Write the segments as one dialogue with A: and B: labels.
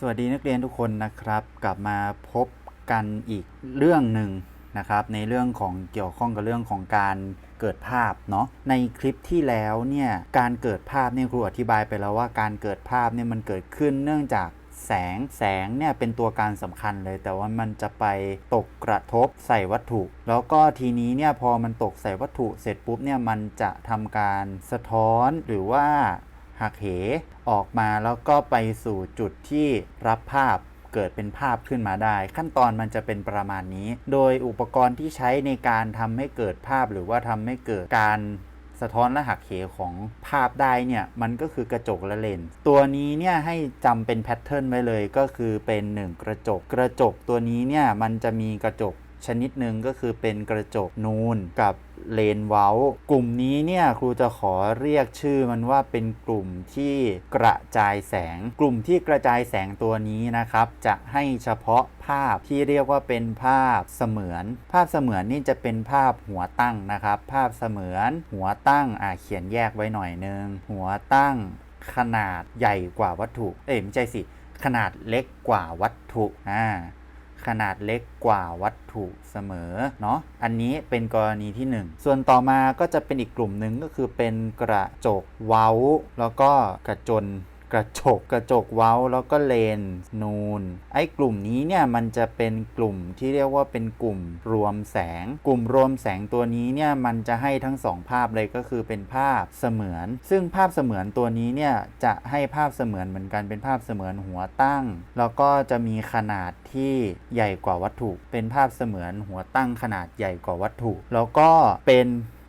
A: สวัสดีนักเรียนทุกคนนะครับ กลับมาพบกันอีกเรื่องหนึ่งนะครับ ในเรื่องของเกี่ยวข้องกับเรื่องของการเกิดภาพเนาะในคลิปที่แล้วเนี่ยการเกิดภาพเนี่ยครูอธิบายไปแล้วว่าการเกิดภาพเนี่ยมันเกิดขึ้นเนื่องจากแสงแสงเนี่ยเป็นตัวการสำคัญเลย แต่ว่ามันจะไปตกกระทบใส่วัตถุ แล้วก็ทีนี้เนี่ยพอมันตกใส่วัตถุเสร็จปุ๊บเนี่ยมันจะทำการสะท้อนหรือว่า หักเหออกมาแล้วก็ไปสู่จุดที่รับภาพเกิดเป็นภาพขึ้นมาได้ ขั้นตอนมันจะเป็นประมาณนี้ โดยอุปกรณ์ที่ใช้ในการทำให้เกิดภาพหรือว่าทำให้เกิดการสะท้อนและหักเหของภาพได้เนี่ย มันก็คือกระจกและเลนส์ตัวนี้เนี่ยให้จำเป็นแพทเทิร์นไว้เลยก็คือเป็นหนึ่งกระจก กระจกตัวนี้เนี่ยมันจะมีกระจก ชนิดหนึ่งก็คือเป็นกระจกนูนกับเลนเว้า กลุ่มนี้เนี่ยครูจะขอเรียกชื่อมันว่าเป็นกลุ่มที่กระจายแสง กลุ่มที่กระจายแสงตัวนี้นะครับ จะให้เฉพาะภาพที่เรียกว่าเป็นภาพเสมือน ภาพเสมือนนี่จะเป็นภาพหัวตั้งนะครับ ภาพเสมือนหัวตั้งอ่าเขียนแยกไว้หน่อยนึงหัวตั้งขนาดใหญ่กว่าวัตถุ เอ้ยไม่ใช่สิขนาดเล็กกว่าวัตถุอ่า ขนาดเล็กกว่าวัตถุเสมอเนาะอันนี้เป็นกรณีที่ 1 ส่วนต่อมาก็จะเป็นอีกกลุ่มหนึ่งก็คือเป็นกระจกเว้า แล้วก็กระจน กระจกกระจกเว้าแล้วก็เลนส์นูน ไอ้กลุ่มนี้เนี่ยมันจะเป็นกลุ่มที่เรียกว่าเป็นกลุ่มรวมแสง กลุ่มรวมแสงตัวนี้เนี่ยมันจะให้ทั้งสองภาพเลยก็คือเป็นภาพเสมือน ซึ่งภาพเสมือนตัวนี้เนี่ยจะให้ภาพเสมือนเหมือนกันเป็นภาพเสมือนหัวตั้ง แล้วก็จะมีขนาดที่ใหญ่กว่าวัตถุ เป็นภาพเสมือนหัวตั้งขนาดใหญ่กว่าวัตถุ แล้วก็เป็น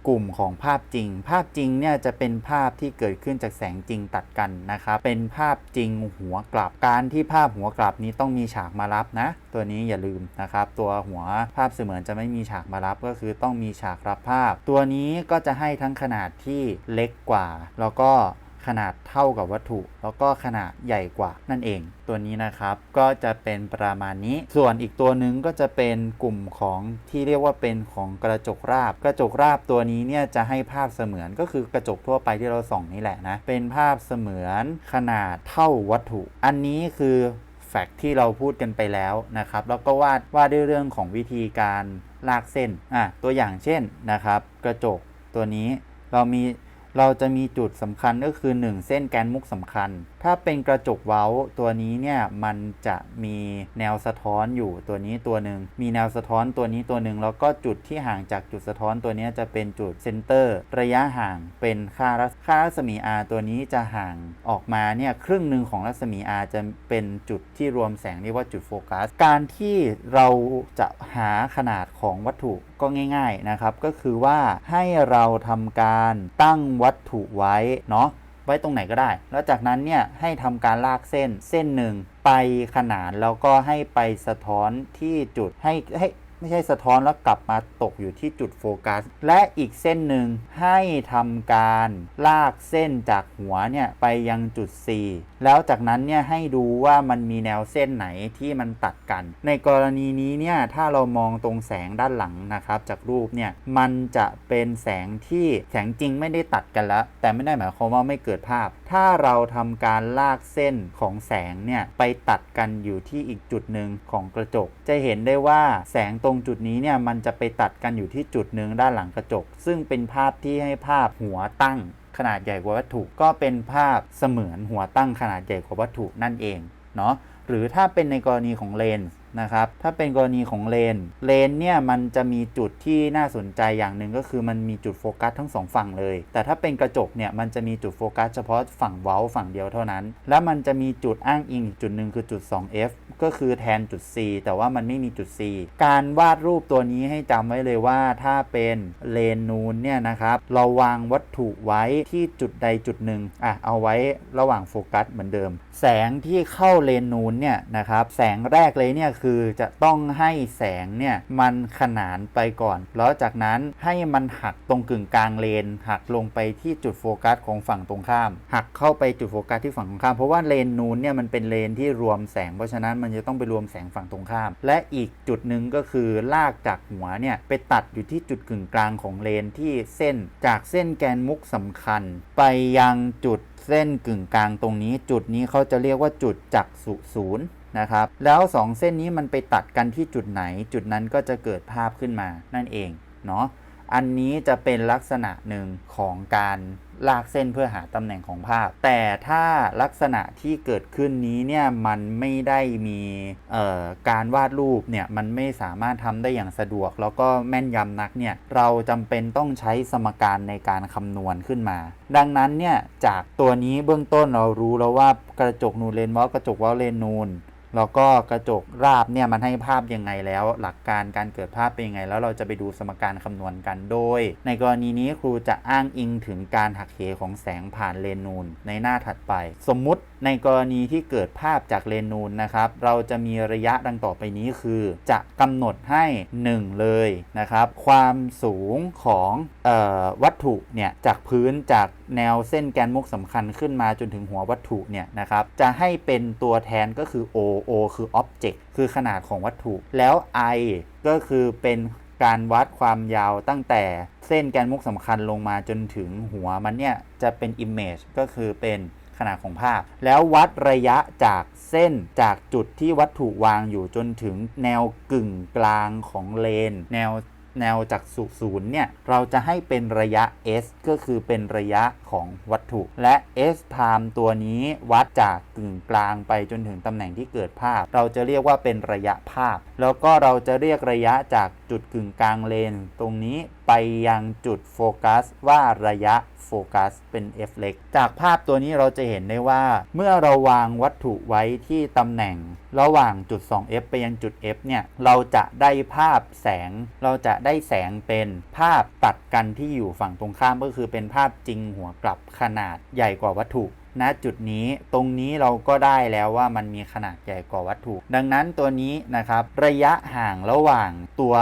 A: กลุ่มของภาพจริง ภาพจริงเนี่ยจะเป็นภาพที่เกิดขึ้นจากแสงจริงตัดกันนะครับ เป็นภาพจริงหัวกลับ การที่ภาพหัวกลับนี้ต้องมีฉากมารับนะ ตัวนี้อย่าลืมนะครับ ตัวหัวภาพเสมือนจะไม่มีฉากมารับก็คือต้องมีฉากรับภาพ ตัวนี้ก็จะให้ทั้งขนาดที่เล็กกว่า แล้วก็ ขนาดเท่ากับวัตถุ แล้วก็ขนาดใหญ่กว่านั่นเอง ตัวนี้นะครับก็จะเป็นประมาณนี้ ส่วนอีกตัวหนึ่งก็จะเป็นกลุ่มของที่เรียกว่าเป็นของกระจกราบ กระจกราบตัวนี้เนี่ยจะให้ภาพเสมือนก็คือกระจกทั่วไปที่เราส่องนี่แหละนะเป็นภาพเสมือนขนาดเท่าวัตถุ อันนี้คือแฟกต์ที่เราพูดกันไปแล้วนะครับ แล้วก็วาดวาดด้วยเรื่องของวิธีการลากเส้นอะตัวอย่างเช่นนะครับ กระจกตัวนี้เรามี เราจะมีจุดสำคัญก็คือ 1 เส้นแกนมุกสำคัญถ้าเป็นกระจกเว้าตัวนี้เนี่ยมันจะมีแนวสะท้อนอยู่ตัวนี้ตัวหนึ่งมีแนวสะท้อนตัวนี้ตัวหนึ่งแล้วก็จุดที่ห่างจากจุดสะท้อนตัวนี้จะเป็นจุดเซนเตอร์ ระยะห่างเป็นค่ารัศค่ารัศมี r ตัวนี้จะห่างออกมาเนี่ยครึ่งหนึ่งของรัศมี r จะเป็นจุดที่รวมแสงเรียกว่าจุดโฟกัส การที่เราจะหาขนาดของวัตถุก็ง่าย ๆนะครับ ก็คือว่าให้เราทำการตั้งวัตถุไว้เนาะ ไว้ตรงไหนก็ได้ แล้วจากนั้นเนี่ยให้ทำการลากเส้นเส้นหนึ่งไปขนานแล้วก็ให้ไปสะท้อนที่จุดให้ให้ไม่ใช่สะท้อนแล้วกลับมาตกอยู่ที่จุดโฟกัส และอีกเส้นหนึ่งให้ทำการลากเส้นจากหัวเนี่ยไปยังจุด C แล้วจากนั้นเนี่ยให้ดูว่ามันมีแนวเส้นไหนที่มันตัดกัน ในกรณีนี้เนี่ยถ้าเรามองตรงแสงด้านหลังนะครับจากรูปเนี่ยมันจะเป็นแสงที่แสงจริงไม่ได้ตัดกันแล้ว แต่ไม่ได้หมายความว่าไม่เกิดภาพ ถ้าเราทำการลากเส้นของแสงเนี่ยไปตัดกันอยู่ที่อีกจุดหนึ่งของกระจก จะเห็นได้ว่าแสงตรงจุดนี้เนี่ยมันจะไปตัดกันอยู่ที่จุดหนึ่งด้านหลังกระจก ซึ่งเป็นภาพที่ให้ภาพหัวตั้ง ขนาดใหญ่กว่าวัตถุ ก็เป็นภาพเสมือนหัวตั้งขนาดใหญ่กว่าวัตถุนั่นเองเนาะหรือถ้าเป็นในกรณีของเลนส์ นะครับ ถ้าเป็นกรณีของเลน เลนเนี่ยมันจะมีจุดที่น่าสนใจอย่างหนึ่งก็คือมันมีจุดโฟกัสทั้งสองฝั่งเลย แต่ถ้าเป็นกระจกเนี่ยมันจะมีจุดโฟกัสเฉพาะฝั่งเว้าฝั่งเดียวเท่านั้น แล้วมันจะมีจุดอ้างอิงอีกจุดหนึ่งคือจุด 2f ก็คือแทนจุด c แต่ว่ามันไม่มีจุด c การวาดรูปตัวนี้ให้จำไว้เลยว่าถ้าเป็นเลนนูนเนี่ยนะครับเราวางวัตถุไว้ที่จุดใดจุดหนึ่งอะเอาไว้ระหว่างโฟกัสเหมือนเดิม แสงที่เข้าเลนนูนเนี่ยนะครับแสงแรกเลยเนี่ยคือจะต้องให้แสงเนี่ยมันขนานไปก่อน แล้วจากนั้นให้มันหักตรงกึ่งกลางเลน หักลงไปที่จุดโฟกัสของฝั่งตรงข้าม หักเข้าไปจุดโฟกัสที่ฝั่งตรงข้าม เพราะว่าเลนนูนเนี่ยมันเป็นเลนที่รวมแสง เพราะฉะนั้นมันจะต้องไปรวมแสงฝั่งตรงข้าม และอีกจุดหนึ่งก็คือลากจากหัวเนี่ยไปตัดอยู่ที่จุดกึ่งกลางของเลนที่เส้นจากเส้นแกนมุกสำคัญ ไปยังจุดเส้นกึ่งกลางตรงนี้ จุดนี้เขาจะเรียกว่าจุดจักษุศูนย์ นะครับ แล้ว 2 เส้นนี้มันไปตัดกันที่จุดไหน จุดนั้นก็จะเกิดภาพขึ้นมานั่นเองเนาะอันนี้จะเป็นลักษณะหนึ่งของการลากเส้นเพื่อหาตำแหน่งของภาพ แต่ถ้าลักษณะที่เกิดขึ้นนี้เนี่ยมันไม่ได้มีการวาดรูปเนี่ยมันไม่สามารถทำได้อย่างสะดวก แล้วก็แม่นยำนักเนี่ยเราจำเป็นต้องใช้สมการในการคำนวณขึ้นมา ดังนั้นเนี่ยจากตัวนี้เบื้องต้นเรารู้แล้วว่ากระจกนูนเลนวอลกระจกวอลเลนนูน แล้วก็กระจกราบเนี่ยมันให้ภาพยังไงแล้ว หลักการการเกิดภาพเป็นยังไง แล้วเราจะไปดูสมการคำนวณกันโดย ในกรณีนี้ครูจะอ้างอิงถึงการหักเหของแสงผ่านเลนนูนในหน้าถัดไป สมมุติในกรณีที่เกิดภาพจากเลนนูนนะครับ เราจะมีระยะดังต่อไปนี้คือ จะกำหนดให้ 1 เลยนะครับ ความสูงของออวัตถุเนี่ยจากพื้นจากแนวเส้นแกนมุกสำคัญขึ้นมาจนถึงหัววัตถุเนี่ยนะครับ จะให้เป็นตัวแทนก็คือ O O คือ Object คือขนาดของวัตถุ แล้ว I ก็คือเป็นการวัดความยาวตั้งแต่เส้นแกนมุกสำคัญลงมาจนถึงหัวมันเนี่ย จะเป็น Image ก็คือเป็น ขนาดของภาพ แล้ววัดระยะจากเส้นจากจุดที่วัตถุวางอยู่จนถึงแนวกึ่งกลางของเลน แนวแนวจากศูนย์เนี่ย เราจะให้เป็นระยะ s ก็คือเป็นระยะของวัตถุ และ s time ตัวนี้วัดจากกึ่งกลางไปจนถึงตำแหน่งที่เกิดภาพ เราจะเรียกว่าเป็นระยะภาพ แล้วก็เราจะเรียกระยะจากจุดกึ่งกลางเลน ตรงนี้ไปยังจุดโฟกัสว่าระยะโฟกัสเป็น f เล็ก จากภาพตัวนี้เราจะเห็นได้ว่า เมื่อเราวางวัตถุไว้ที่ตำแหน่ง ระหว่างจุด 2f ไปยังจุด f เนี่ย เราจะได้ภาพแสง เราจะได้แสงเป็นภาพตัดกันที่อยู่ฝั่งตรงข้ามก็คือเป็นภาพจริงหัวกลับขนาดใหญ่กว่าวัตถุ ณจุดนี้ตรงนี้เราก็ได้แล้วว่ามันมีขนาดใหญ่กว่าวัตถุ ดังนั้นตัวนี้นะครับ ระยะห่างระหว่างตัว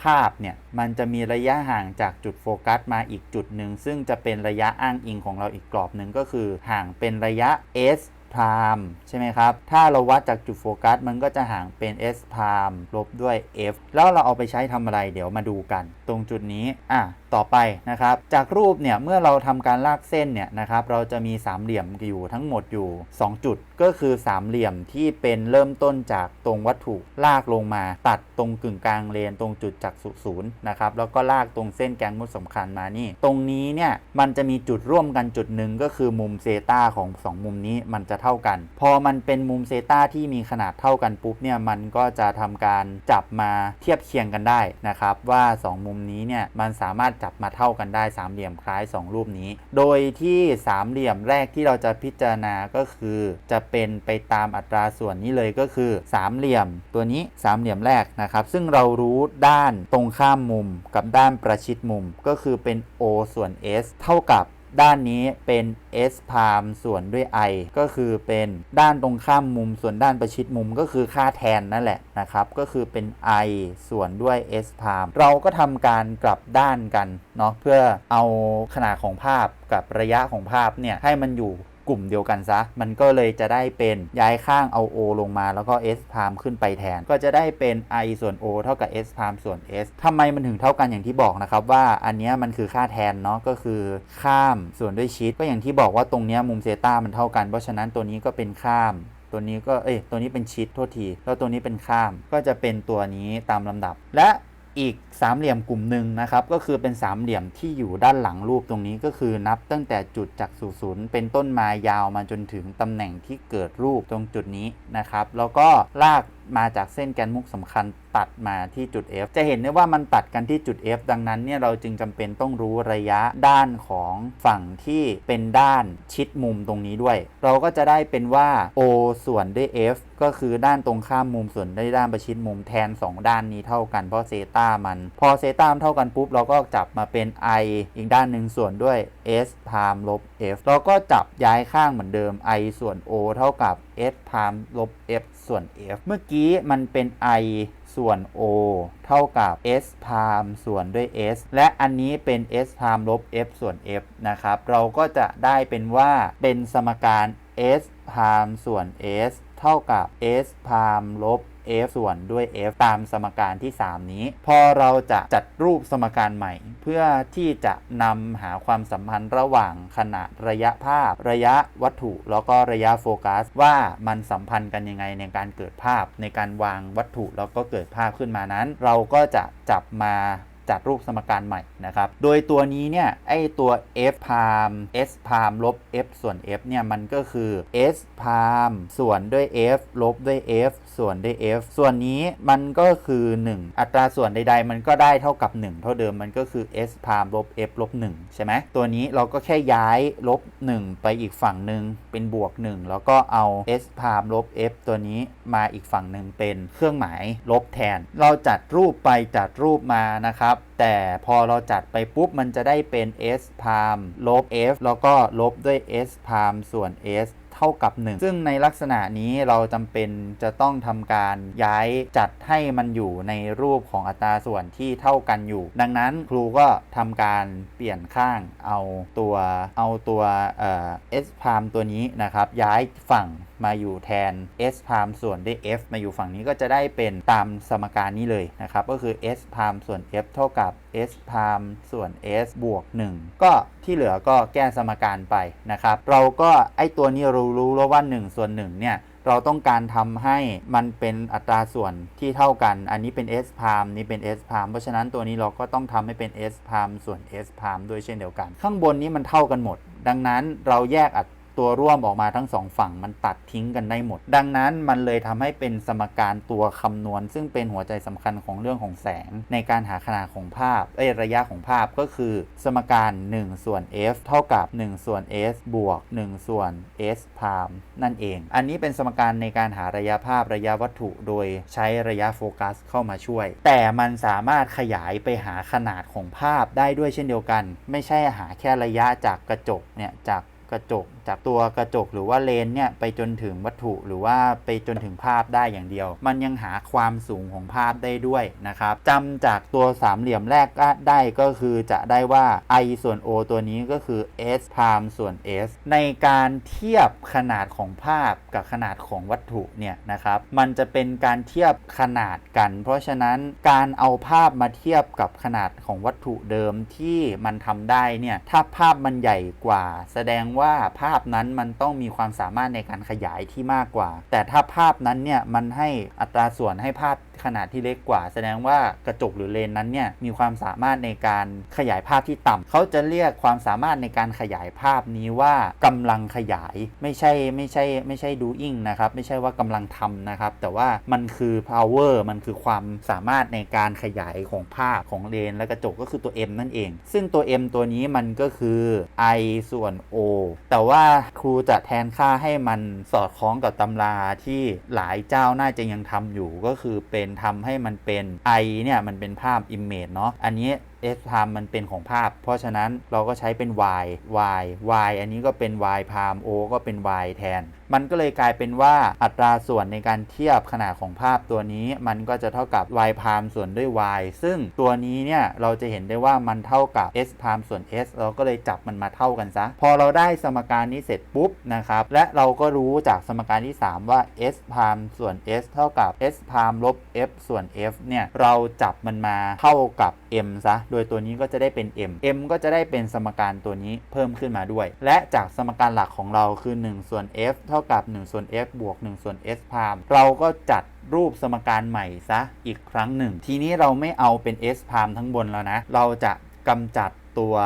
A: ภาพเนี่ยมันจะมีระยะห่างจากจุดโฟกัสมาอีกจุดหนึ่ง ซึ่งจะเป็นระยะอ้างอิงของเราอีกกรอบหนึ่งก็คือห่างเป็นระยะ s พรามใช่ไหมครับ ถ้าเราวัดจากจุดโฟกัส มันก็จะห่างเป็น s พรามลบด้วย f แล้วเราเอาไปใช้ทำอะไร เดี๋ยวมาดูกัน ตรงจุดนี้ อะ ต่อไปนะครับ จากรูปเนี่ยเมื่อเราทำการลากเส้นเนี่ยนะครับเราจะมีสามเหลี่ยมอยู่ทั้งหมดอยู่ 2 จุด ก็คือสามเหลี่ยมที่เป็นเริ่มต้นจากตรงวัตถุลากลงมา ตัดตรงกึ่งกลางเลนตรงจุดจากศูนย์นะครับแล้วก็ลากตรงเส้นแกนมุดสำคัญมานี่ ตรงนี้เนี่ยมันจะมีจุดร่วมกันจุดหนึ่งก็คือมุมเซตาของ 2 มุมนี้มันจะเท่ากัน พอมันเป็นมุมเซตาที่มีขนาดเท่ากันปุ๊บเนี่ยมันก็จะทำการจับมาเทียบเคียงกันได้นะครับว่า 2 มุมนี้เนี่ยมันสามารถจับมาเท่ากันได้สามเหลี่ยมคล้าย 2 รูปนี้ โดยที่สามเหลี่ยมแรกที่เราจะพิจารณาก็คือ จะเป็นไปตามอัตราส่วนนี้เลยก็คือสามเหลี่ยมตัวนี้สามเหลี่ยมแรกนะครับ ซึ่งเรารู้ด้านตรงข้ามมุมกับด้านประชิดมุมก็คือเป็น O ส่วน S เท่ากับ ด้านนี้เป็น s พามส่วนด้วย i ก็คือเป็นด้านตรงข้ามมุม ส่วนด้านประชิดมุมก็คือค่าแทนนั่นแหละนะครับ ก็คือเป็น i ส่วนด้วย s พามเราก็ทำการกลับด้านกันเนาะเพื่อเอาขนาดของภาพกับระยะของภาพเนี่ยให้มันอยู่ กลุ่มเดียวกันซะ มันก็เลยจะได้เป็นย้ายข้างเอา o ลงมาแล้วก็ s พามขึ้นไปแทน ก็จะได้เป็น i ส่วน o เท่ากับ s พามส่วน s ทำไมมันถึงเท่ากันอย่างที่บอกนะครับว่าอันนี้มันคือค่าแทนเนาะก็คือข้ามส่วนด้วยชิดก็อย่างที่บอกว่าตรงนี้มุมเซตามันเท่ากันเพราะฉะนั้นตัวนี้ก็เป็นข้ามตัวนี้ก็ เอ้ย ตัวนี้เป็นชิดโทษที แล้วตัวนี้เป็นข้าม ก็จะเป็นตัวนี้ตามลำดับ และ อีกสามเหลี่ยมกลุ่มหนึ่งนะครับ ก็คือเป็นสามเหลี่ยมที่อยู่ด้านหลังรูปตรงนี้ก็คือนับตั้งแต่จุดจากศูนย์เป็นต้นมายาวมาจนถึงตำแหน่งที่เกิดรูปตรงจุดนี้นะครับ แล้วก็ลาก มาจากเส้นแกนมุกสำคัญตัดมาที่จุด F จะเห็นได้ว่ามันตัดกันที่จุด F ดังนั้นเนี่ยเราจึงจำเป็นต้องรู้ระยะด้านของฝั่งที่เป็นด้านชิดมุมตรงนี้ด้วย เราก็จะได้เป็นว่า O ส่วนด้วย F ก็คือด้านตรงข้ามมุมส่วนด้วยด้านประชิดมุมแทน 2 ด้านนี้เท่ากันเพราะเซตามัน พอเซตามนเท่ากันปุ๊บเราก็จับมาเป็น i อีกด้านหนึ่งส่วนด้วย s พามลบ f เราก็จับย้ายข้างเหมือนเดิม i ส่วน o เท่ากับ s พามลบ f ส่วน f เมื่อกี้มันเป็น i ส่วน o เท่ากับ s พามส่วนด้วย s และอันนี้เป็น s พามลบ f ส่วน f นะครับ เราก็จะได้เป็นว่าเป็นสมการ s พามส่วน s เท่ากับ s พามลบ f ส่วนด้วย f ตามสมการที่ 3 นี้ พอเราจะจัดรูปสมการใหม่ เพื่อที่จะนำหาความสัมพันธ์ระหว่างขนาดระยะภาพ ระยะวัตถุ แล้วก็ระยะโฟกัส ว่ามันสัมพันธ์กันยังไงในการเกิดภาพ ในการวางวัตถุแล้วก็เกิดภาพขึ้นมานั้น เราก็จะจับมาจัดรูปสมการใหม่นะครับ โดยตัวนี้เนี่ย ไอตัว f พาม s พามลบ f ส่วน f เนี่ย มันก็คือ s พามส่วนด้วย f ลบด้วย f ส่วนด้วย f ส่วนนี้มันก็คือ 1 อัตราส่วนใด ๆ มันก็ได้เท่ากับ 1 เท่าเดิมมันก็คือ s พามลบ f ลบ1ใช่ไหมตัวนี้เราก็แค่ย้ายลบ 1 ไปอีกฝั่งหนึ่งเป็นบวก 1 แล้วก็เอา s พามลบ f ตัวนี้มาอีกฝั่งหนึ่งเป็นเครื่องหมายลบแทน เราจัดรูปไปจัดรูปมานะครับ แต่พอเราจัดไปปุ๊บมันจะได้เป็น s พามลบ f แล้วก็ลบด้วย s พามส่วน s เท่ากับ 1 ซึ่งในลักษณะนี้เราจำเป็นจะต้องทำการย้ายจัดให้มันอยู่ในรูปของอัตราส่วนที่เท่ากันอยู่ ดังนั้นครูก็ทำการเปลี่ยนข้างเอาตัวเอาตัวเอสพามตัวนี้นะครับย้ายฝั่ง มาอยู่แทน s พามส่วนด้วย f มาอยู่ฝั่งนี้ก็จะได้เป็นตามสมการนี้เลยนะครับ ก็คือ s พามส่วน f เท่ากับ s พามส่วน s บวก 1 ก็ที่เหลือก็แก้สมการไปนะครับ เราก็ไอตัวนี้เรารู้แล้วว่า 1 ส่วน1เนี่ยเราต้องการทำให้มันเป็นอัตราส่วนที่เท่ากัน อันนี้เป็น s พามนี่เป็น s พามเพราะฉะนั้นตัวนี้เราก็ต้องทำให้เป็น s พามส่วน s พามด้วยเช่นเดียวกัน ข้างบนนี้มันเท่ากันหมด ดังนั้นเราแยกอัต ตัวร่วมออกมาทั้งสองฝั่งมันตัดทิ้งกันได้หมด ดังนั้นมันเลยทำให้เป็นสมการตัวคำนวณ ซึ่งเป็นหัวใจสำคัญของเรื่องของแสง ในการหาขนาดของภาพเอ้ระยะของภาพก็คือ สมการ 1 ส่วน f เท่ากับ 1 ส่วน s บวก 1 ส่วน s พามนั่นเอง อันนี้เป็นสมการในการหาระยะภาพระยะวัตถุโดยใช้ระยะโฟกัสเข้ามาช่วย แต่มันสามารถขยายไปหาขนาดของภาพได้ด้วยเช่นเดียวกัน ไม่ใช่หาแค่ระยะจากกระจกเนี่ยจากกระจกจากตัวกระจกหรือว่าเลนเนี่ยไปจนถึงวัตถุหรือว่าไปจนถึงภาพได้อย่างเดียว มันยังหาความสูงของภาพได้ด้วยนะครับจำจากตัวสามเหลี่ยมแรกก็ได้ก็คือจะได้ว่า i ส่วน o ตัวนี้ก็คือ s พามส่วน s ในการเทียบขนาดของภาพกับขนาดของวัตถุเนี่ยนะครับมันจะเป็นการเทียบขนาดกัน เพราะฉะนั้นการเอาภาพมาเทียบกับขนาดของวัตถุเดิมที่มันทำได้เนี่ยถ้าภาพมันใหญ่กว่า แสดงว่าภาพาพนั้นมันต้องมีความสามารถในการขยายที่มากกว่า แต่ถ้าภาพนั้นเนี่ยมันให้อัตราส่วนให้ภาพ ขนาดที่เล็กกว่า แสดงว่ากระจกหรือเลนนั้นเนี่ยมีความสามารถในการขยายภาพที่ต่ำเขาจะเรียกความสามารถในการขยายภาพนี้ว่ากำลังขยายไม่ใช่ไม่ใช่ไม่ใช่ doing นะครับไม่ใช่ว่ากำลังทำนะครับ แต่ว่ามันคือ power มันคือความสามารถในการขยายของภาพของเลนและกระจกก็คือตัว m นั่นเอง ซึ่งตัว m ตัวนี้มันก็คือ i ส่วน o แต่ว่าครูจะแทนค่าให้มันสอดคล้องกับตำราที่หลายเจ้าน่าจะยังทำอยู่ก็คือเป็นทำให้มันเป็น i เนี่ยมันเป็นภาพ image เนาะอันนี้ s พามมันเป็นของภาพ เพราะฉะนั้นเราก็ใช้เป็น y y y อันนี้ก็เป็น y พาม o ก็เป็น y แทน มันก็เลยกลายเป็นว่าอัตราส่วนในการเทียบขนาดของภาพตัวนี้ มันก็จะเท่ากับ y พามส่วนด้วย y ซึ่งตัวนี้เนี่ยเราจะเห็นได้ว่ามันเท่ากับ s พามส่วน s เราก็เลยจับมันมาเท่ากันซะ พอเราได้สมการนี้เสร็จปุ๊บนะครับ และเราก็รู้จากสมการที่ 3 ว่า s พามส่วน s เท่ากับ s พามลบ f ส่วน f เนี่ยเราจับมันมาเท่ากับ m ซะโดยตัวนี้ก็จะได้เป็น m m ก็จะได้เป็นสมการตัวนี้เพิ่มขึ้นมาด้วย และจากสมการหลักของเราคือ 1 ส่วน f เท่ากับ 1 ส่วน f บวก 1 ส่วน s พามเราก็จัดรูปสมการใหม่ซะอีกครั้งหนึ่ง ทีนี้เราไม่เอาเป็น s พามทั้งบนแล้วนะ เราจะกำจัดตัว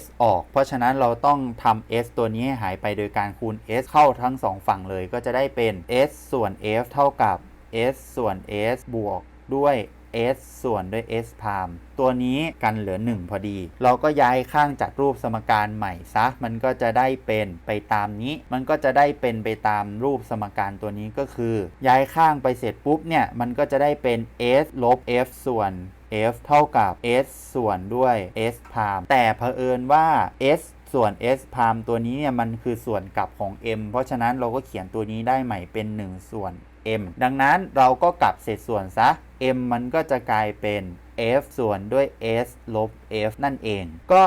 A: s ออก เพราะฉะนั้นเราต้องทำ s ตัวนี้ให้หายไปโดยการคูณ s เข้าทั้งสองฝั่งเลยก็จะได้เป็น s ส่วน f เท่ากับ s ส่วน s บวกด้วย s ส่วนด้วย s พามตัวนี้กันเหลือ 1 พอดี เราก็ย้ายข้างจัดรูปสมการใหม่ซะ มันก็จะได้เป็นไปตามนี้ มันก็จะได้เป็นไปตามรูปสมการตัวนี้ก็คือ ย้ายข้างไปเสร็จปุ๊บเนี่ย มันก็จะได้เป็น s ลบ f ส่วน f เท่ากับ s ส่วนด้วย s พามแต่เผอิญว่า s ส่วน s พามตัวนี้เนี่ยมันคือส่วนกลับของ m เพราะฉะนั้นเราก็เขียนตัวนี้ได้ใหม่เป็น 1 ส่วน m ดังนั้นเราก็กลับเศษส่วนซะ m มันก็จะกลายเป็น f ส่วนด้วย s ลบ f นั่นเอง ก็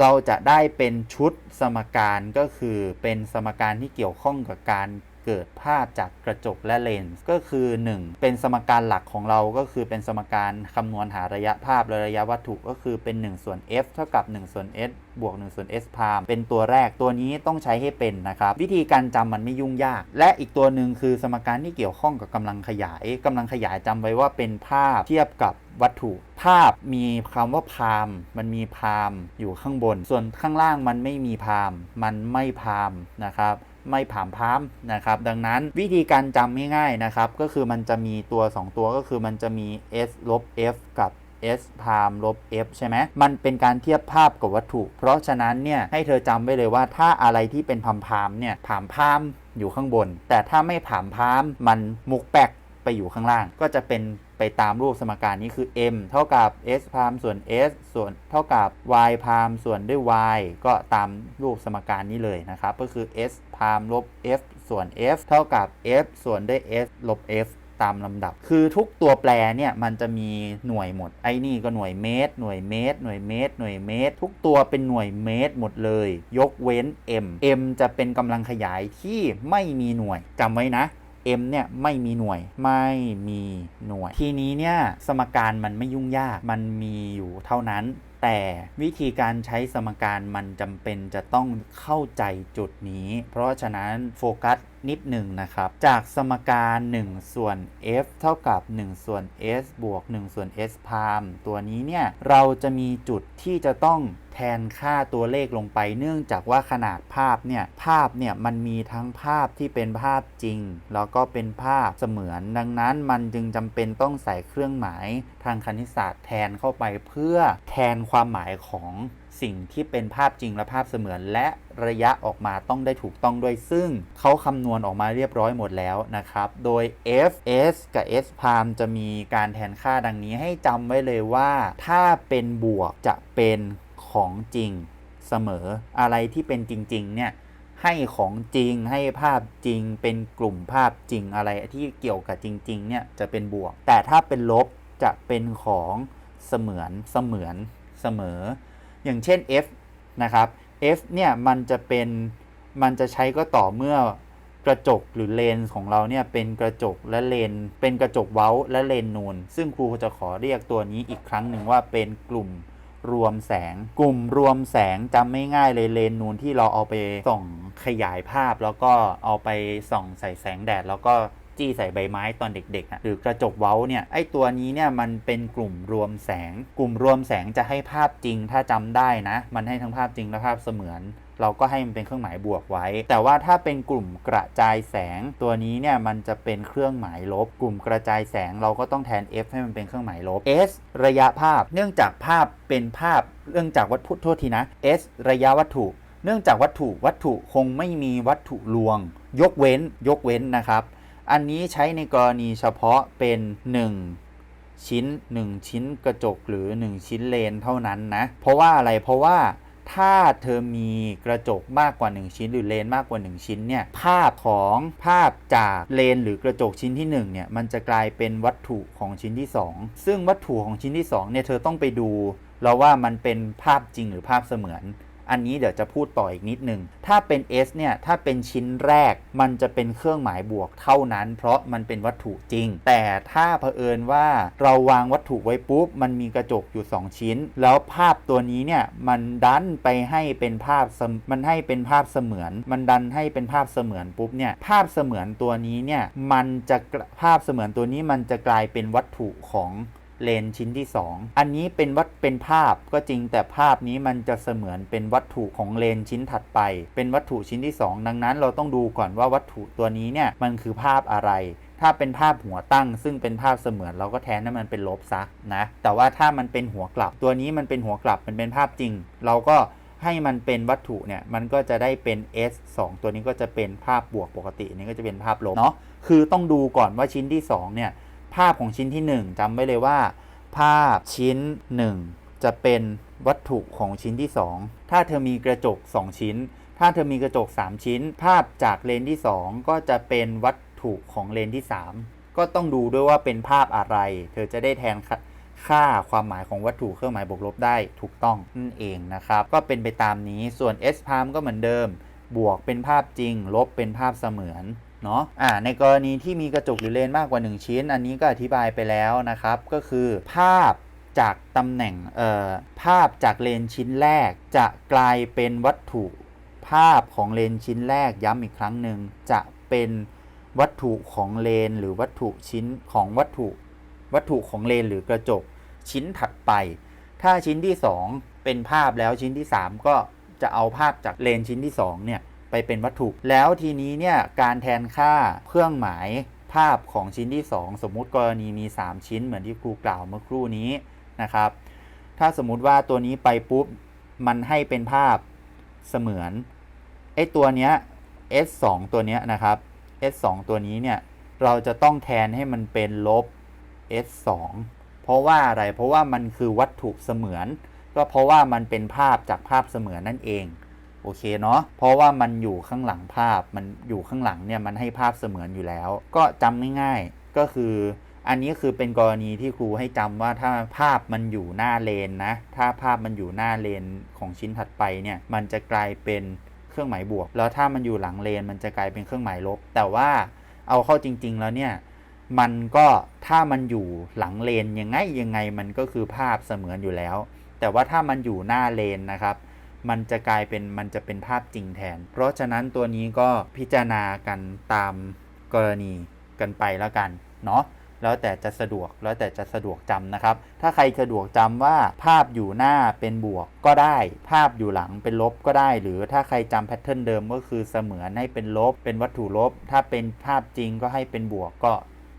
A: เราจะได้เป็นชุดสมการก็คือเป็นสมการที่เกี่ยวข้องกับการ เกิดภาพจากกระจกและเลนส์ก็คือ 1 เป็นสมการหลักของเราก็คือเป็นสมการคำนวณหาระยะภาพและระยะวัตถุก็คือเป็น 1 ส่วน f เท่ากับ 1 ส่วน s บวก1ส่วน s พามเป็นตัวแรกตัวนี้ต้องใช้ให้เป็นนะครับ วิธีการจำมันไม่ยุ่งยาก และอีกตัวหนึ่งคือสมการที่เกี่ยวข้องกับกำลังขยายกำลังขยายจำไว้ว่าเป็นภาพเทียบกับวัตถุ ภาพมีคำว่าพาม มันมีพามอยู่ข้างบน ส่วนข้างล่างมันไม่มีพาม มันไม่พามนะครับ ไม่ผามพามนะครับ ดังนั้นวิธีการจำง่ายๆนะครับ ก็คือมันจะมีตัว 2 ตัวก็คือมันจะมี s ลบ f กับ s พามลบ f ใช่ไหม มันเป็นการเทียบภาพกับวัตถุ เพราะฉะนั้นเนี่ยให้เธอจำไว้เลยว่าถ้าอะไรที่เป็นพามพามเนี่ยผามพามอยู่ข้างบน แต่ถ้าไม่ผามพามมันมุกแปกไปอยู่ข้างล่าง ก็จะเป็น ไปตามรูปสมการนี้คือ m เท่ากับ s พามส่วน s ส่วนเท่ากับ y พามส่วนด้วย y ก็ตามรูปสมการนี้เลยนะครับ ก็คือ s พามลบ f ส่วน f เท่ากับ f ส่วนด้วย s ลบ f ตามลำดับ คือทุกตัวแปรเนี่ยมันจะมีหน่วยหมด ไอ้นี่ก็หน่วยเมตร หน่วยเมตร หน่วยเมตร หน่วยเมตร ทุกตัวเป็นหน่วยเมตรหมดเลย ยกเว้น m m จะเป็นกำลังขยายที่ไม่มีหน่วยจำไว้นะ m เนี่ยไม่มีหน่วย ไม่มีหน่วย ทีนี้เนี่ยสมการมันไม่ยุ่งยาก มันมีอยู่เท่านั้น แต่วิธีการใช้สมการมันจำเป็นจะต้องเข้าใจจุดนี้ เพราะฉะนั้นโฟกัส นิดหนึ่งนะครับ จากสมการ 1 ส่วน f เท่ากับ 1 ส่วน s บวก 1 ส่วน s พามตัวนี้เนี่ย เราจะมีจุดที่จะต้องแทนค่าตัวเลขลงไป เนื่องจากว่าขนาดภาพเนี่ย ภาพเนี่ย มันมีทั้งภาพที่เป็นภาพจริง แล้วก็เป็นภาพเสมือน ดังนั้นมันจึงจำเป็นต้องใส่เครื่องหมายทางคณิตศาสตร์แทนเข้าไปเพื่อแทนความหมายของ สิ่งที่เป็นภาพจริงและภาพเสมือน และระยะออกมาต้องได้ถูกต้องด้วย ซึ่งเขาคำนวณออกมาเรียบร้อยหมดแล้วนะครับ โดย f s กับ s พามจะมีการแทนค่าดังนี้ให้จำไว้เลยว่า ถ้าเป็นบวกจะเป็นของจริงเสมอ อะไรที่เป็นจริง ๆ เนี่ยให้ของจริงให้ภาพจริงเป็นกลุ่มภาพจริงอะไรที่เกี่ยวกับจริง ๆ เนี่ยจะเป็นบวก แต่ถ้าเป็นลบจะเป็นของเสมือนเสมือนเสมอ อย่างเช่น f นะครับ f เนี่ยมันจะเป็นมันจะใช้ก็ต่อเมื่อกระจกหรือเลนส์ของเราเนี่ยเป็นกระจกและเลน เป็นกระจกเว้าและเลนนูน ซึ่งครูจะขอเรียกตัวนี้อีกครั้งหนึ่งว่าเป็นกลุ่มรวมแสง กลุ่มรวมแสงจำไม่ง่ายเลยเลนนูนที่เราเอาไปส่องขยายภาพ แล้วก็เอาไปส่องใส่แสงแดด แล้วก็ จี้ใส่ใบไม้ตอนเด็กๆหรือกระจกเว้าเนี่ยไอตัวนี้เนี่ยมันเป็นกลุ่มรวมแสง กลุ่มรวมแสงจะให้ภาพจริงถ้าจำได้นะ มันให้ทั้งภาพจริงและภาพเสมือนเราก็ให้มันเป็นเครื่องหมายบวกไว้ แต่ว่าถ้าเป็นกลุ่มกระจายแสงตัวนี้เนี่ยมันจะเป็นเครื่องหมายลบ กลุ่มกระจายแสงเราก็ต้องแทน f ให้มันเป็นเครื่องหมายลบ s ระยะภาพ เนื่องจากภาพเป็นภาพ เนื่องจากวัตถุโทษทีนะ s ระยะวัตถุ เนื่องจากวัตถุวัตถุคงไม่มีวัตถุลวง ยกเว้น ยกเว้นนะครับ อันนี้ใช้ในกรณีเฉพาะเป็น 1 ชิ้น 1 ชิ้นกระจกหรือ 1 ชิ้นเลนเท่านั้นนะ เพราะว่าอะไรเพราะว่าถ้าเธอมีกระจกมากกว่า 1 ชิ้น หรือเลนมากกว่า 1 ชิ้นเนี่ยภาพของภาพจากเลนหรือกระจกชิ้นที่1เนี่ยมันจะกลายเป็นวัตถุของชิ้นที่ 2 ซึ่งวัตถุของชิ้นที่2เนี่ยเธอต้องไปดูแล้วว่ามันเป็นภาพจริงหรือภาพเสมือน อันนี้เดี๋ยวจะพูดต่ออีกนิดนึง ถ้าเป็น S เนี่ย ถ้าเป็นชิ้นแรกมันจะเป็นเครื่องหมายบวกเท่านั้น เพราะมันเป็นวัตถุจริง แต่ถ้าเผอิญว่าเราวางวัตถุไว้ปุ๊บ มันมีกระจกอยู่ 2 ชิ้น แล้วภาพตัวนี้เนี่ย มันดันไปให้เป็นภาพมมันให้เป็นภาพเสมือน มันดันให้เป็นภาพเสมือนปุ๊บเนี่ยภาพเสมือนตัวนี้เนี่ยมันจะภาพเสมือนตัวนี้มันจะกลายเป็นวัตถุของ เลนชิ้นที่ 2 อันนี้เป็นวัดเป็นภาพก็จริงแต่ภาพนี้มันจะเสมือนเป็นวัตถุของเลนชิ้นถัดไป เป็นวัตถุชิ้นที่ 2 ดังนั้นเราต้องดูก่อนว่าวัตถุตัวนี้เนี่ยมันคือภาพอะไร ถ้าเป็นภาพหัวตั้ง ซึ่งเป็นภาพเสมือนเราก็แทนให้มันเป็นลบซะนะแต่ว่าถ้ามันเป็นหัวกลับ ตัวนี้มันเป็นหัวกลับมันเป็นภาพจริง เราก็ให้มันเป็นวัตถุเนี่ยมันก็จะได้เป็น S 2 ตัวนี้ก็จะเป็นภาพบวกปกตินนี้ก็จะเป็นภาพลบเนาะคือต้องดูก่อนว่าชิ้นที่สองเนี่ย ภาพของชิ้นที่หนึ่งจำไว้เลยว่า ภาพชิ้น 1 จะเป็นวัตถุของชิ้นที่ 2 ถ้าเธอมีกระจก 2 ชิ้น ถ้าเธอมีกระจก 3 ชิ้น ภาพจากเลนที่ 2 ก็จะเป็นวัตถุของเลนที่ 3 ก็ต้องดูด้วยว่าเป็นภาพอะไร เธอจะได้แทนค่าความหมายของวัตถุเครื่องหมายบวกลบได้ถูกต้องนั่นเองนะครับ ก็เป็นไปตามนี้ส่วน S พามก็เหมือนเดิม บวกเป็นภาพจริง ลบเป็นภาพเสมือน เนาะอ่าในกรณีที่มีกระจกหรือเลนมากกว่า 1 ชิ้น อันนี้ก็อธิบายไปแล้วนะครับ ก็คือภาพจากตำแหน่งเอ่อภาพจากเลนชิ้นแรก จะกลายเป็นวัตถุภาพของเลนชิ้นแรกย้ำอีกครั้งหนึ่งจะเป็นวัตถุของเลนหรือวัตถุชิ้นของวัตถุ วัตถุของเลนหรือกระจกชิ้นถัดไป ถ้าชิ้นที่ 2 เป็นภาพแล้วชิ้นที่ 3 ก็จะเอาภาพจากเลนชิ้นที่2เนี่ย ไปเป็นวัตถุ แล้วทีนี้เนี่ยการแทนค่าเครื่องหมายภาพของชิ้นที่ 2 สมมุติกรณีมี 3 ชิ้นเหมือนที่ครูกล่าวเมื่อครู่นี้นะครับ ถ้าสมมุติว่าตัวนี้ไปปุ๊บ มันให้เป็นภาพเสมือนไอ้ตัวเนี้ย S2 ตัวเนี้ยนะครับ S2 ตัวนี้เนี่ยเราจะต้องแทนให้มันเป็นลบ S2 เพราะว่าอะไรเพราะว่ามันคือวัตถุเสมือน ก็เพราะว่ามันเป็นภาพจากภาพเสมือนนั่นเอง โอเคเนาะเพราะว่ามันอยู่ข้างหลังภาพมันอยู่ข้างหลังเนี่ยมันให้ภาพเสมือนอยู่แล้ว ก็จำง่ายๆก็คือ อันนี้คือเป็นกรณีที่ครูให้จำว่าถ้าภาพมันอยู่หน้าเลนนะถ้าภาพมันอยู่หน้าเลนของชิ้นถัดไปเนี่ยมันจะกลายเป็นเครื่องหมายบวก แล้วถ้ามันอยู่หลังเลนมันจะกลายเป็นเครื่องหมายลบ แต่ว่าเอาเข้าจริง ๆ แล้วเนี่ยมันก็ถ้ามันอยู่หลังเลนยังไงยังไงมันก็คือภาพเสมือนอยู่แล้ว แต่ว่าถ้ามันอยู่หน้าเลนนะครับ มันจะกลายเป็นมันจะเป็นภาพจริงแทน เพราะฉะนั้นตัวนี้ก็พิจารณากันตามกรณีกันไปแล้วกันเนาะแล้วแต่จะสะดวกแล้วแต่จะสะดวกจำนะครับ ถ้าใครสะดวกจำว่าภาพอยู่หน้าเป็นบวกก็ได้ ภาพอยู่หลังเป็นลบก็ได้ หรือถ้าใครจำแพทเทิร์นเดิมก็คือเสมือนให้เป็นลบ เป็นวัตถุลบ ถ้าเป็นภาพจริงก็ให้เป็นบวกก็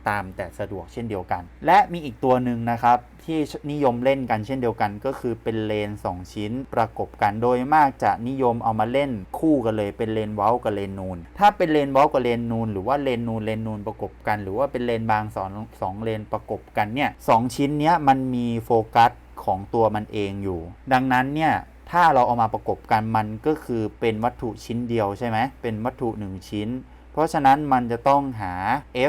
A: ตามแต่สะดวกเช่นเดียวกัน และมีอีกตัวหนึ่งนะครับที่นิยมเล่นกันเช่นเดียวกัน ก็คือเป็นเลน 2 ชิ้นประกบกันโดยมากจะนิยมเอามาเล่นคู่กันเลย เป็นเลนเว้ากับเลนนูน ถ้าเป็นเลนเว้ากับเลนนูน หรือว่าเลนนูนเลนนูนประกบกัน หรือว่าเป็นเลนบางสองสองเลนประกบกันเนี่ยสองชิ้นเนี้ยมันมีโฟกัสของตัวมันเองอยู่ ดังนั้นเนี่ยถ้าเราเอามาประกบกันมันก็คือเป็นวัตถุชิ้นเดียวใช่ไหมเป็นวัตถุ 1 ชิ้น เพราะฉะนั้นมันจะต้องหา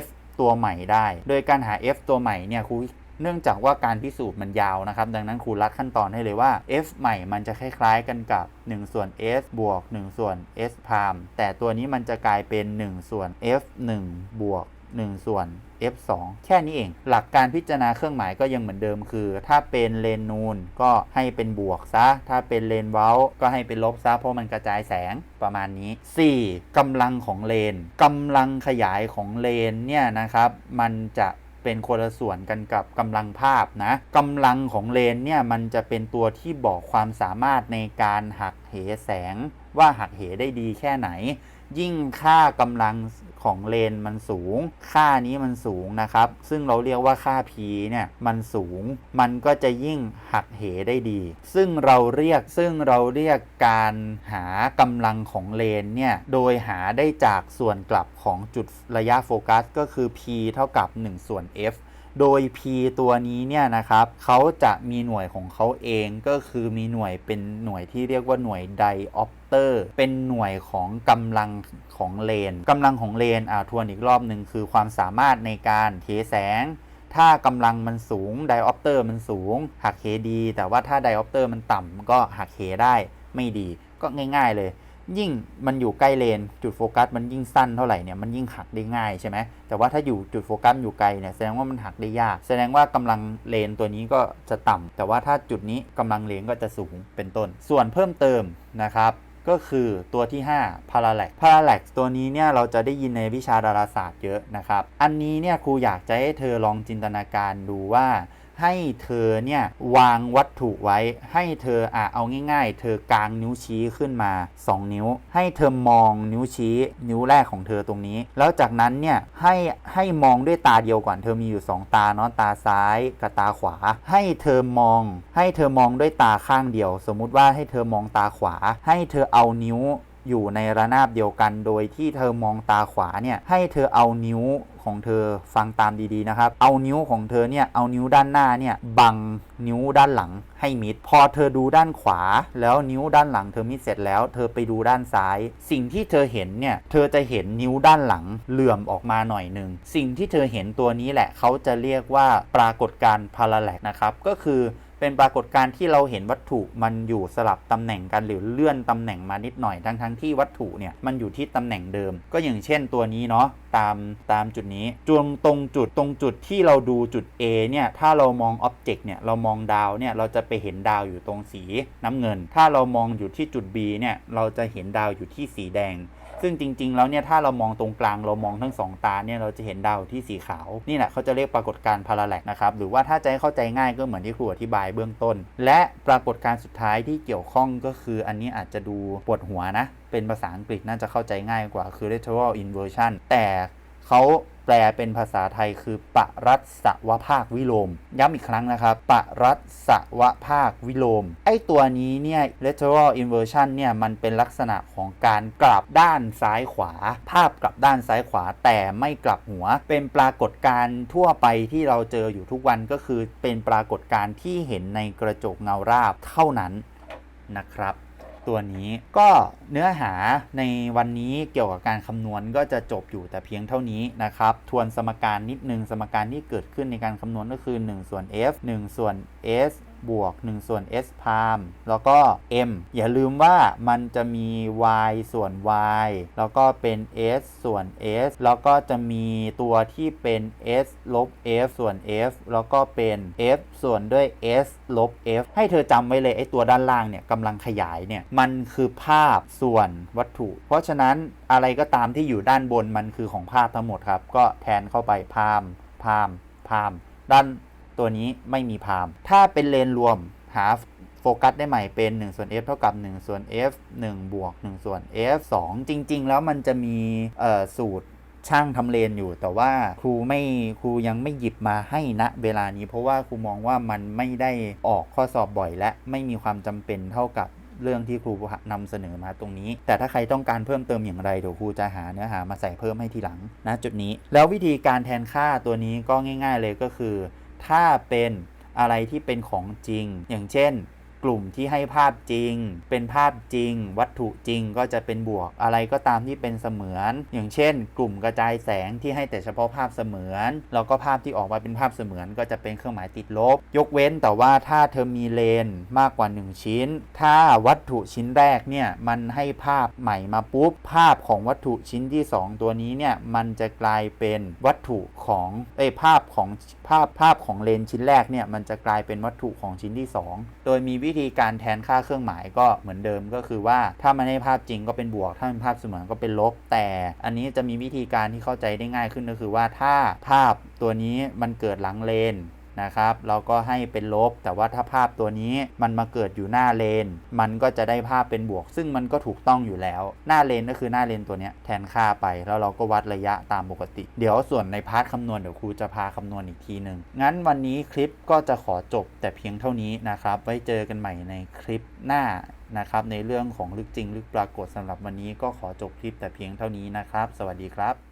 A: f ตัวใหม่ได้ โดยการหา f ตัวใหม่เนี่ยครูเนื่องจากว่าการพิสูจน์มันยาวนะครับ ดังนั้นครูรัดขั้นตอนให้เลยว่า f ใหม่มันจะคล้ายๆกันกับ 1 ส่วน s บวก 1 ส่วน s พามแต่ตัวนี้มันจะกลายเป็น 1 ส่วน f 1 บวก 1 ส่วน f 2 แค่นี้เอง หลักการพิจารณาเครื่องหมายก็ยังเหมือนเดิมคือ ถ้าเป็นเลนนูนก็ให้เป็นบวกซะ ถ้าเป็นเลนเว้าก็ให้เป็นลบซะ เพราะมันกระจายแสงประมาณนี้ 4. กำลังของเลนกำลังขยายของเลนเนี่ยนะครับ มันจะเป็นคนละส่วนกันกับกำลังภาพนะกำลังของเลนเนี่ยมันจะเป็นตัวที่บอกความสามารถในการหักเหแสง ว่าหักเหได้ดีแค่ไหน ยิ่งค่ากำลัง ของเลนมันสูง ค่านี้มันสูงนะครับ ซึ่งเราเรียกว่าค่า p เนี่ยมันสูง มันก็จะยิ่งหักเหได้ดี ซึ่งเราเรียกซึ่งเราเรียกการหากำลังของเลนเนี่ยโดยหาได้จากส่วนกลับของจุดระยะโฟกัสก็คือ p เท่ากับ 1 ส่วน f โดย p ตัวนี้เนี่ยนะครับเขาจะมีหน่วยของเขาเองก็คือมีหน่วยเป็นหน่วยที่เรียกว่าหน่วยไดออปเตอร์เป็นหน่วยของกำลังของเลนกำลังของเลนอ่าทวนอีกรอบหนึ่งคือความสามารถในการเทแสง ถ้ากำลังมันสูงไดออปเตอร์มันสูง หักเหดี แต่ว่าถ้าไดออปเตอร์มันต่ำก็หักเหได้ไม่ดีก็ง่าย ๆเลย ยิ่งมันอยู่ใกล้เลนจุดโฟกัสมันยิ่งสั้นเท่าไหร่เนี่ยมันยิ่งหักได้ง่ายใช่ไหมแต่ว่าถ้าอยู่จุดโฟกัสอยู่ไกลเนี่ยแสดงว่ามันหักได้ยาก แสดงว่ากำลังเลนตัวนี้ก็จะต่ำแต่ว่าถ้าจุดนี้กำลังเลนก็จะสูงเป็นต้น ส่วนเพิ่มเติมนะครับก็คือตัวที่ 5 parallax parallax ตัวนี้เนี่ยเราจะได้ยินในวิชาดาราศาสตร์เยอะนะครับ อันนี้เนี่ยครูอยากจะให้เธอลองจินตนาการดูว่า ให้เธอเนี่ยวางวัตถุไว้ ให้เธออะเอาง่าย ๆ เธอกางนิ้วชี้ขึ้นมา 2 นิ้ว ให้เธอมองนิ้วชี้ นิ้วแรกของเธอตรงนี้ แล้วจากนั้นเนี่ยให้ให้มองด้วยตาเดียวก่อนเธอมีอยู่ 2 ตาเนาะตาซ้ายกับตาขวา ให้เธอมอง ให้เธอมองด้วยตาข้างเดียว สมมุติว่าให้เธอมองตาขวา ให้เธอเอานิ้ว อยู่ในระนาบเดียวกัน โดยที่เธอมองตาขวาเนี่ยให้เธอเอานิ้วของเธอฟังตามดีๆนะครับ เอานิ้วของเธอเนี่ยเอานิ้วด้านหน้าเนี่ยบังนิ้วด้านหลังให้มิด พอเธอดูด้านขวา แล้วนิ้วด้านหลังเธอมิดเสร็จแล้ว เธอไปดูด้านซ้าย สิ่งที่เธอเห็นเนี่ยเธอจะเห็นนิ้วด้านหลังเหลื่อมออกมาหน่อยหนึ่งสิ่งที่เธอเห็นตัวนี้แหละเขาจะเรียกว่าปรากฏการณ์พาราแลกนะครับก็คือ เป็นปรากฏการณ์ที่เราเห็นวัตถุมันอยู่สลับตำแหน่งกันหรือเลื่อนตำแหน่งมานิดหน่อยทั้งทั้งที่วัตถุเนี่ยมันอยู่ที่ตำแหน่งเดิม ก็อย่างเช่นตัวนี้เนาะตามตามจุดนี้จวงตรงจุดตรงจุดที่เราดูจุด A เนี่ยถ้าเรามองอ็อบเจกต์เนี่ยเรามองดาวเนี่ยเราจะไปเห็นดาวอยู่ตรงสีน้ำเงิน ถ้าเรามองอยู่ที่จุด B เนี่ยเราจะเห็นดาวอยู่ที่สีแดง ซึ่งจริง ๆ แล้วเนี่ยถ้าเรามองตรงกลางเรามองทั้งสองตาเนี่ยเราจะเห็นดาวที่สีขาวนี่แหละเขาจะเรียกปรากฏการณ์พาราแลกนะครับหรือว่าถ้าจะให้เข้าใจง่ายก็เหมือนที่ครูอธิบายเบื้องต้น และปรากฏการณ์สุดท้ายที่เกี่ยวข้องก็คืออันนี้อาจจะดูปวดหัวนะ เป็นภาษาอังกฤษน่าจะเข้าใจง่ายกว่าคือ lateral inversion แต่เขา แปลเป็นภาษาไทยคือปรัศวภาควิโลม ย้ำอีกครั้งนะครับปรัศวภาควิโลม ไอตัวนี้เนี่ย lateral inversion เนี่ยมันเป็นลักษณะของการกลับด้านซ้ายขวา ภาพกลับด้านซ้ายขวาแต่ไม่กลับหัว เป็นปรากฏการณ์ทั่วไปที่เราเจออยู่ทุกวันก็คือเป็นปรากฏการณ์ที่เห็นในกระจกเงาราบเท่านั้นนะครับ ตัวนี้ ก็เนื้อหาในวันนี้เกี่ยวกับการคำนวณก็จะจบอยู่แต่เพียงเท่านี้นะครับ ทวนสมการนิดนึง สมการที่เกิดขึ้นในการคำนวณก็คือ 1 ส่วน f 1 ส่วน s บวก 1 ส่วน s พามแล้วก็ m อย่าลืมว่ามันจะมี y ส่วน y แล้วก็เป็น s ส่วน s แล้วก็จะมีตัวที่เป็น s ลบ f ส่วน f แล้วก็เป็น f ส่วนด้วย s ลบ f ให้เธอจำไว้เลยไอ้ตัวด้านล่างเนี่ยกำลังขยายเนี่ยมันคือภาพส่วนวัตถุ เพราะฉะนั้นอะไรก็ตามที่อยู่ด้านบนมันคือของภาพทั้งหมดครับ ก็แทนเข้าไปพามพามพามด้าน ตัวนี้ไม่มีพามถ้าเป็นเลนรวมหาโฟกัสได้ใหม่เป็น 1 ส่วน f เท่ากับ 1 ส่วน f 1 บวก 1 ส่วน f 2 จริง ๆ แล้วมันจะมีสูตรช่างทำเลนอยู่ แต่ว่าครูไม่ครูยังไม่หยิบมาให้ณเวลานี้ เพราะว่าครูมองว่ามันไม่ได้ออกข้อสอบบ่อย และไม่มีความจำเป็นเท่ากับเรื่องที่ครูนำเสนอมาตรงนี้ แต่ถ้าใครต้องการเพิ่มเติมอย่างไรเดี๋ยวครูจะหาเนื้อหามาใส่เพิ่มให้ทีหลังนะจุดนี้ แล้ววิธีการแทนค่าตัวนี้ก็ง่าย ๆ เลยก็คือ ถ้าเป็นอะไรที่เป็นของจริง อย่างเช่น กลุ่มที่ให้ภาพจริง เป็นภาพจริง วัตถุจริงก็จะเป็นบวกอะไรก็ตามที่เป็นเสมือน อย่างเช่น กลุ่มกระจายแสงที่ให้แต่เฉพาะภาพเสมือน แล้วก็ภาพที่ออกมาเป็นภาพเสมือนก็จะเป็นเครื่องหมายติดลบ ยกเว้นแต่ว่าถ้าเธอมีเลนมากกว่า 1 ชิ้น ถ้าวัตถุชิ้นแรกเนี่ยมันให้ภาพใหม่มาปุ๊บ ภาพของวัตถุชิ้นที่ 2 ตัวนี้เนี่ยมันจะกลายเป็นวัตถุของเอ้ภาพของภาพภาพของเลนชิ้นแรกเนี่ยมันจะกลายเป็นวัตถุของชิ้นที่ 2 โดยมีวิธีการแทนค่าเครื่องหมายก็เหมือนเดิมก็คือว่าถ้ามันให้ภาพจริงก็เป็นบวก ถ้าเป็นภาพเสมือนก็เป็นลบ แต่อันนี้จะมีวิธีการที่เข้าใจได้ง่ายขึ้นก็คือว่าถ้าภาพตัวนี้มันเกิดหลังเลน นะครับเราก็ให้เป็นลบ แต่ว่าถ้าภาพตัวนี้มันมาเกิดอยู่หน้าเลน มันก็จะได้ภาพเป็นบวก ซึ่งมันก็ถูกต้องอยู่แล้ว หน้าเลนก็คือหน้าเลนตัวนี้แทนค่าไปแล้วเราก็วัดระยะตามปกติ เดี๋ยวส่วนในพาร์ทคำนวณเดี๋ยวครูจะพาคำนวณอีกทีหนึ่งงั้นวันนี้คลิปก็จะขอจบแต่เพียงเท่านี้นะครับ ไว้เจอกันใหม่ในคลิปหน้านะครับในเรื่องของลึกจริงลึกปรากฏสำหรับวันนี้ก็ขอจบคลิปแต่เพียงเท่านี้นะครับ สวัสดีครับ